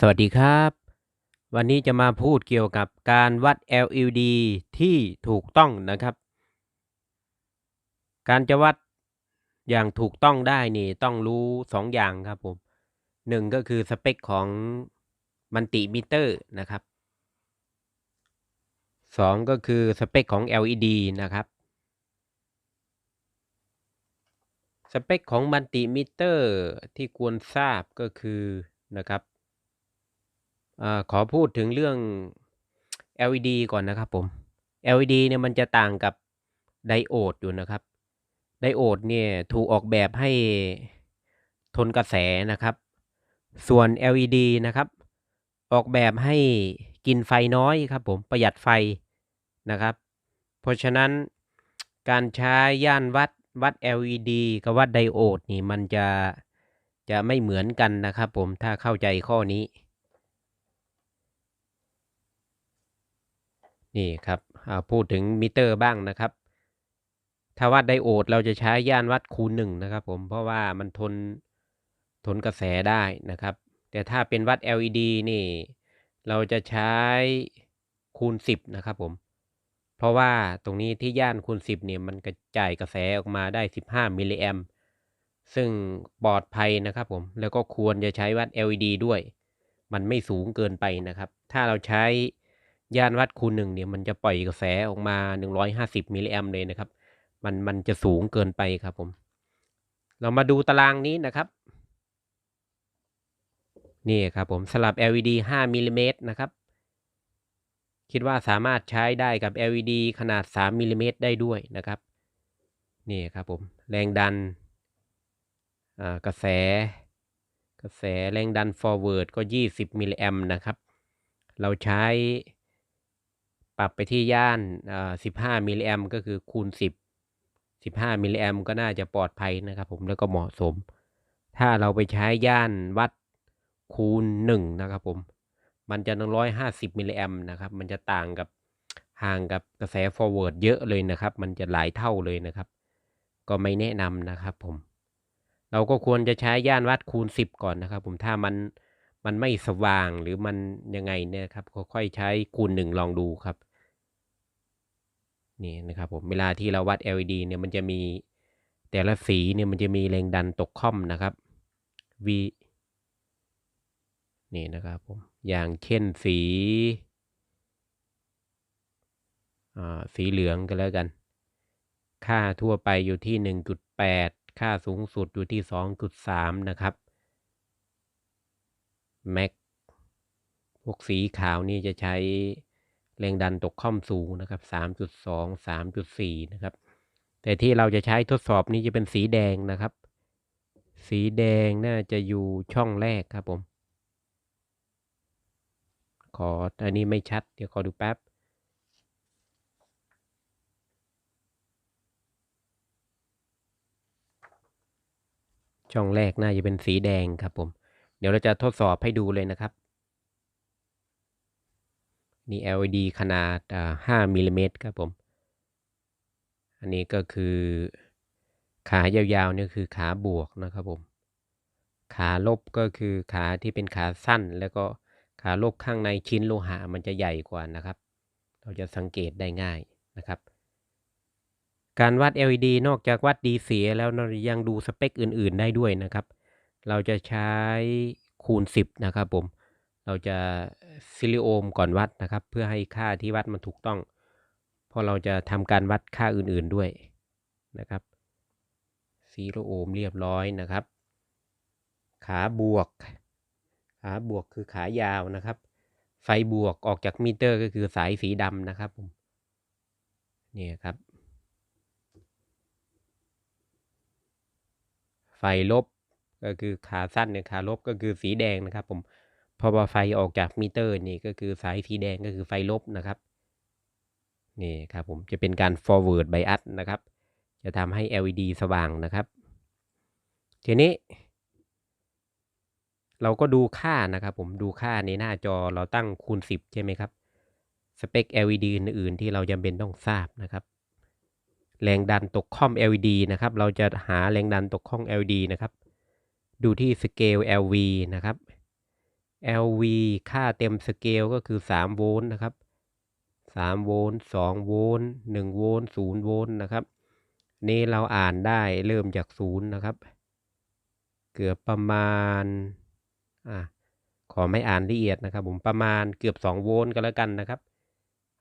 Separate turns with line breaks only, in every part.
สวัสดีครับ วันนี้จะมาพูดเกี่ยวกับการวัด LED ที่ถูกต้องนะครับ การจะวัดอย่างถูกต้องได้นี่ต้องรู้2อย่างครับผม1ก็คือสเปคของมัลติมิเตอร์นะครับ2ก็คือสเปคของ LED นะครับสเปคของมัลติมิเตอร์ที่ควรทราบก็คือนะครับ อขอพูดถึงเรื่อง LED ก่อนนะครับผม LED เนี่ยมันจะต่างกับไดโอดอยู่นะครับ ไดโอดเนี่ยถูกออกแบบให้ทนกระแสนะครับ ส่วน LED นะครับ ออกแบบให้กินไฟน้อยครับผมประหยัดไฟนะครับ เพราะฉะนั้นการใช้ย่านวัดวัด LED กับวัดไดโอดนี่มันจะจะไม่เหมือนกันนะครับผมถ้าเข้าใจข้อนี้ นี่ครับพูดถึงมิเตอร์บ้างนะครับ ถ้าวัดไดโอดเราจะใช้ย่านวัดคูณหนึ่งนะครับผมเพราะว่ามันทนทนกระแสได้นะครับ แต่ถ้าเป็นวัด LED นี่ เราจะใช้คูณ 10 นะครับผม เพราะว่าตรงนี้ที่ย่านคูณ 10เนี่ยมันกระจายกระแสออกมาได้ 15 มิลลิแอมซึ่งปลอดภัยนะครับผม แล้วก็ควรจะใช้วัด LED ด้วย มันไม่สูงเกินไปนะครับ ถ้าเราใช้ ย่านวัดคูหนึ่งเนี่ยมันจะปล่อยกระแสออกมา 150 มิลลิแอมเลยนะครับ มันมันจะสูงเกินไปครับผม เรามาดูตารางนี้นะครับ นี่ครับผมสลับ LED 5มิลลิเมตรนะครับ คิดว่าสามารถใช้ได้กับ LED ขนาด 3มิลลิเมตรได้ด้วยนะครับ นี่ครับผม แรงดันกระแส กระแสแรงดัน forward ก็ 20มิลลิแอมนะครับ เราใช้ ปรับไปที่ย่าน15มิลลิแอมก็คือคูณ 10 15มิลลิแอมก็น่าจะปลอดภัยนะครับผมแล้วก็เหมาะสม ถ้าเราไปใช้ย่านวัดคูณ 1 นะครับผม มันจะ150มิลลิแอมนะครับ มันจะต่างกับห่างกับกระแส forward เยอะเลยนะครับ มันจะหลายเท่าเลยนะครับ ก็ไม่แนะนำนะครับผม เราก็ควรจะใช้ย่านวัดคูณ 10 ก่อนนะครับ ผม ถ้ามันมันไม่สว่างหรือมันยังไงเนี่ยครับค่อยๆใช้คูณ 1 ลองดูครับ นี่นะครับผมเวลาที่เราวัด LED เนี่ยมันจะมีแต่ละสีเนี่ยมันจะมีแรงดันตกค่อมนะครับ V นี่นะครับผมอย่างเช่นสีสีเหลืองก็แล้วกัน ค่าทั่วไปอยู่ที่ 1.8 ค่าสูงสุดอยู่ที่ 2.3 นะครับแม็กพวกสีขาวนี่จะใช้ แรงดันตกค่อมสูงนะครับ 3.2 3.4 นะครับ แต่ที่เราจะใช้ทดสอบนี้จะเป็นสีแดงนะครับ สีแดงน่าจะอยู่ช่องแรกครับผม ขออันนี้ไม่ชัด เดี๋ยวขอดูแป๊บ ช่องแรกน่าจะเป็นสีแดงครับผม เดี๋ยวเราจะทดสอบให้ดูเลยนะครับ นี่ LED ขนาด 5มิลลิเมตรครับผม อันนี้ก็คือขายาวๆนี่คือขาบวกนะครับผม ขาลบก็คือขาที่เป็นขาสั้น แล้วก็ขาลบข้างในชิ้นโลหะมันจะใหญ่กว่านะครับ เราจะสังเกตได้ง่ายนะครับ การวัด LED นอกจากวัด DC แล้วเรายังดูสเปคอื่นๆได้ด้วยนะครับ เราจะใช้คูณ 10 นะครับผม เราจะซิลิโอมก่อนวัดนะครับ เพื่อให้ค่าที่วัดมันถูกต้อง เพราะเราจะทำการวัดค่าอื่นๆด้วยนะครับซิลิโอมเรียบร้อยนะครับ ขาบวก ขาบวกคือขายาวนะครับ ไฟบวกออกจากมิเตอร์ก็คือสายสีดำนะครับผมนี่ครับ ไฟลบก็คือขาสั้นเนี่ยขาลบก็คือสีแดงนะครับผม พอไฟออกจากมิเตอร์นี่ก็คือสายสีแดงก็คือไฟลบนะครับนี่ครับผมจะเป็นการ forward bias นะครับ จะทำให้ LED สว่างนะครับ ทีนี้ เราก็ดูค่านะครับ ผมดูค่าในหน้าจอเราตั้งคูณ 10 ใช่ไหมครับ สเปค LED อื่นๆ ที่เราจำเป็นต้องทราบนะครับ แรงดันตกค่อม LED นะครับ เราจะหาแรงดันตกค่อม LED นะครับ ดูที่สเกล LV นะครับ LV ค่าเต็มสเกลก็คือ 3 โวลต์นะครับ 3 โวลต์ 2 โวลต์ 1 โวลต์ 0 โวลต์นะครับ นี่เราอ่านได้เริ่มจาก 0 นะครับ เกือบประมาณ อ่าขอไม่อ่านละเอียดนะครับ ผมประมาณเกือบ 2 โวลต์ก็แล้วกันนะครับ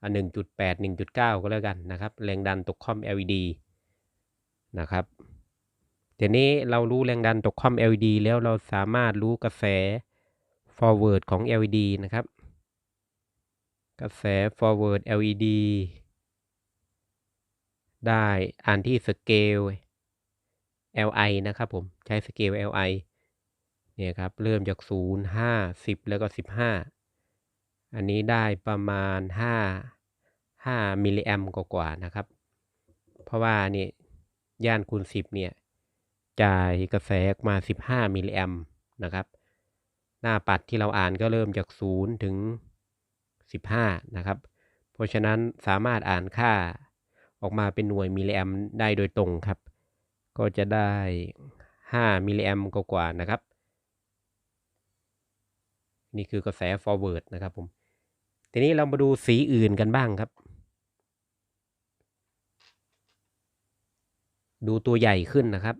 อ่า1.8 1.9 ก็แล้วกันนะครับ แรงดันตกคอม LED นะครับทีนี้เรารู้แรงดันตกคอม LED แล้วเราสามารถรู้กระแส forward ของ LED นะครับ กระแส forward LED ได้อ่านที่สเกล Li นะครับผม ใช้สเกล Li เนี่ยครับ เริ่มจาก 0 5 10 แล้วก็ 15 อันนี้ได้ประมาณ 5 5มิลลิแอมกว่าๆนะครับ เพราะว่านี่ย่านคูณ 10 เนี่ย จ่ายกระแสมา 15มิลลิแอมนะครับ หน้าปัดที่เราอ่านก็เริ่มจาก 0 ถึง 15 นะครับ เพราะฉะนั้นสามารถอ่านค่าออกมาเป็นหน่วยมิลลิแอมได้โดยตรงครับ ก็จะได้ 5 มิลลิแอมกว่าๆนะครับ นี่คือกระแส forward นะครับผม ทีนี้เรามาดูสีอื่นกันบ้างครับ ดูตัวใหญ่ขึ้นนะครับ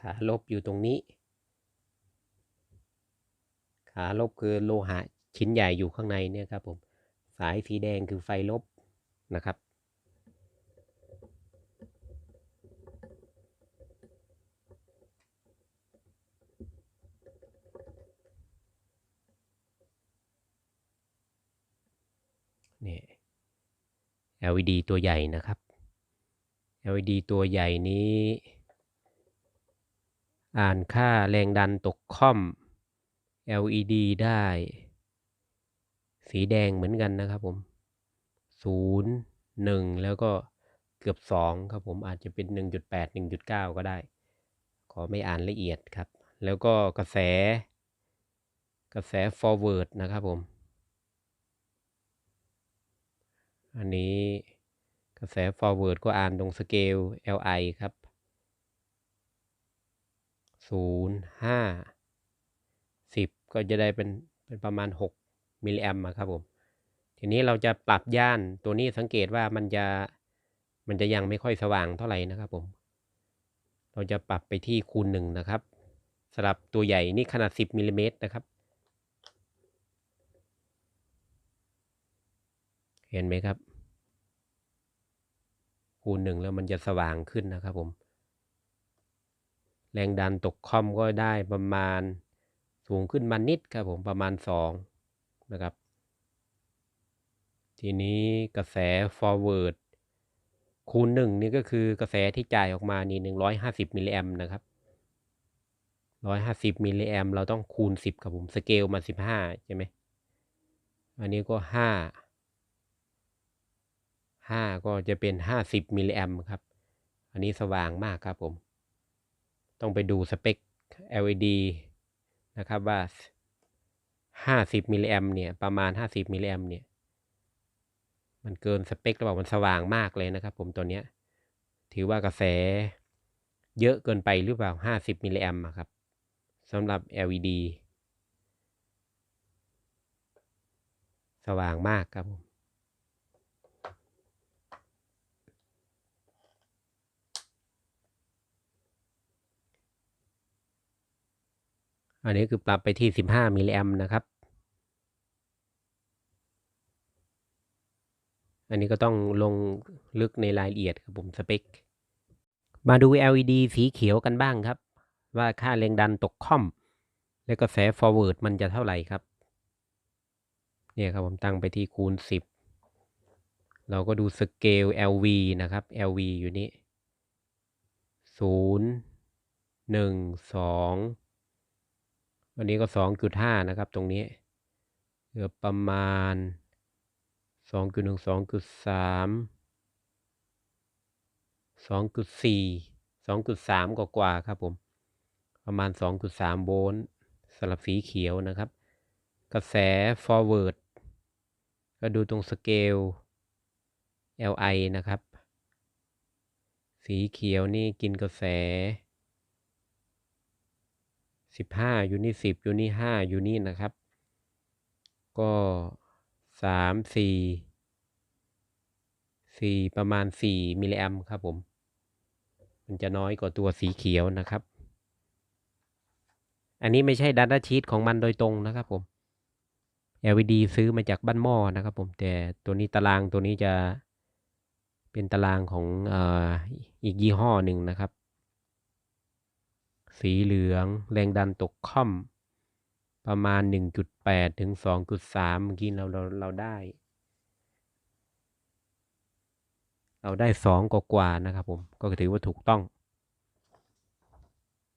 ขาลบอยู่ตรงนี้ ขาลบคือโลหะชิ้นใหญ่อยู่ข้างในเนี่ยครับผมสายสีแดงคือไฟลบนะครับ นี่ LED ตัวใหญ่นะครับ LED ตัวใหญ่นี้ อ่านค่าแรงดันตกค่อม LED ได้ สีแดงเหมือนกันนะครับผม 0 1 แล้วก็เกือบ 2 ครับผมอาจจะเป็น 1.8 1.9 ก็ได้ ขอไม่อ่านละเอียดครับ แล้วก็กระแส กระแส forward นะครับผม อันนี้ กระแส forward ก็อ่านตรงสเกล Li ครับ 0 5 10 ก็จะได้เป็นเป็นประมาณ 6 มิลลิแอมครับผม ทีนี้เราจะปรับย่านตัวนี้สังเกตว่ามันจะมันจะยังไม่ค่อยสว่างเท่าไหร่นะครับผม เราจะปรับไปที่คูณหนึ่งนะครับสำหรับตัวใหญ่นี่ขนาด 10มิลลิเมตรนะครับ เห็นไหมครับ คูณหนึ่งแล้วมันจะสว่างขึ้นนะครับผม แรงดันตกคอมก็ได้ประมาณสูงขึ้นมานิดครับผมประมาณ 2 นะครับ ทีนี้กระแส forward คูณหนึ่งนี่ก็คือกระแสที่จ่ายออกมานี่หนึ่งร้อยห้าสิบมิลลิแอมนะครับร้อยห้าสิบมิลลิแอมเราต้องคูณสิบครับผม สเกลมาสิบห้าใช่ไหม อันนี้ก็ห้าห้าก็จะเป็นห้าสิบมิลลิแอมครับ อันนี้สว่างมากครับผม ต้องไปดูสเปค LED นะครับว่าห้าสิบมิลลิแอมเนี่ยประมาณห้าสิบมิลลิแอมเนี่ยมันเกินสเปคหรือเปล่ามันสว่างมากเลยนะครับ ผมตัวเนี้ยถือว่ากระแสเยอะเกินไปหรือเปล่า 50มิลลิแอมครับสำหรับ LED สว่างมากครับผม อันนี้คือปรับไปที่ 15 มิลลิแอมนะครับ อันนี้ก็ต้องลงลึกในรายละเอียดครับผมสเปค มาดู LED สีเขียวกันบ้างครับ ว่าค่าแรงดันตกค่อม และกระแส forward มันจะเท่าไหร่ครับ เนี่ยครับผมตั้งไปที่คูณ 10 เราก็ดูสเกล LV นะครับ LV อยู่นี่0 1 2 วันนี้ก็ 2.5 นะครับตรงนี้เกือบประมาณสองจุดหนึ่งสองจุดสามสองจุดสี่สองจุดสามกว่าครับผม ประมาณสองจุดสามโวลต์สำหรับสีเขียวนะครับ กระแส forward ก็ดูตรงสเกล Li นะครับ สีเขียวนี่กินกระแส 15 อยู่นี่ 10 อยู่นี่ 5 อยู่นี่นะครับ ก็ 3 4 4 ประมาณ 4 มิลลิแอมครับผม มันจะน้อยกว่าตัวสีเขียวนะครับ อันนี้ไม่ใช่ Data Sheet ของมันโดยตรงนะครับผม LED ซื้อมาจากบ้านหม้อนะครับผม แต่ตัวนี้ตารางตัวนี้จะเป็นตารางของอออีกยี่ห้อหนึ่งนะครับ สีเหลือง แรงดันตกค่อม ประมาณ 1.8 ถึง 2.3 เมื่อกี้เราเราเราได้ เราได้สองกว่านะครับผม ก็ถือว่าถูกต้อง